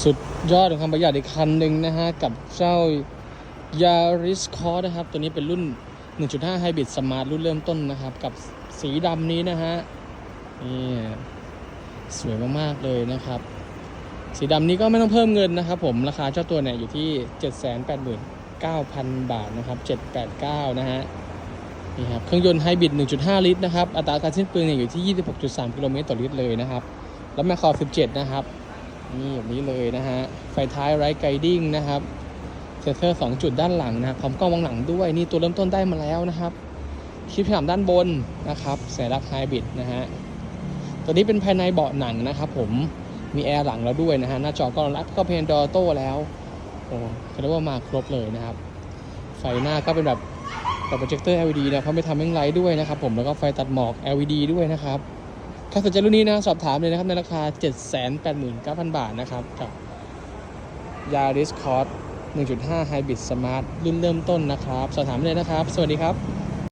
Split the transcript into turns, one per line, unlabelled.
สุดยอดของความประหยัดอีกคันหนึ่งนะฮะ กับเจ้า Yaris Cross นะครับ ตัวนี้เป็นรุ่น 1.5 Hybrid Smart รุ่นเริ่มต้นนะครับ กับสีดำนี้นะฮะนี่สวยมากๆเลยนะครับ สีดำนี้ก็ไม่ต้องเพิ่มเงินนะครับผมราคาเจ้าตัวเนี่ยอยู่ที่ 789,000 บาทนะครับ 789 นะฮะนี่ครับเครื่องยนต์ไฮบริด 1.5 ลิตรนะครับ อัตราการสิ้นเปลืองเนี่ยอยู่ที่ 26.3 กิโลเมตรต่อลิตรเลยนะครับ แล้วแมคคอ17 นะครับ นี่แบบนี้เลยนะฮะ ไฟท้ายไรไกดิ้งนะครับ เซนเซอร์ 2 จุดด้านหลังนะพร้อมกล้องวางหลังด้วย นี่ตัวเริ่มต้นได้มาแล้วนะครับคลิปฉลามด้านบนนะครับสัญลักษณ์ไฮบริดนะฮะ ตัวนี้เป็นภายในเบาะหนังนะครับผม มีแอร์หลังแล้วด้วยนะฮะ หน้าจอก็รับก็เพนดอโต้แล้ว โอ้ก็เรียกว่ามาครบเลยนะครับ ไฟหน้าก็เป็นแบบแบบโปรเจคเตอร์ LED นะเขาไม่ทำแม่งไลท์ด้วยนะครับผม แล้วก็ไฟตัดหมอก LED ด้วยนะครับ ถ้าสนใจรุ่นนี้นะสอบถามเลยนะครับในราคา 789,000 บาทนะครับกับ Yaris Cross 1.5 Hybrid Smart รุ่นเริ่มต้นนะครับ สอบถามเลยนะครับ สวัสดีครับ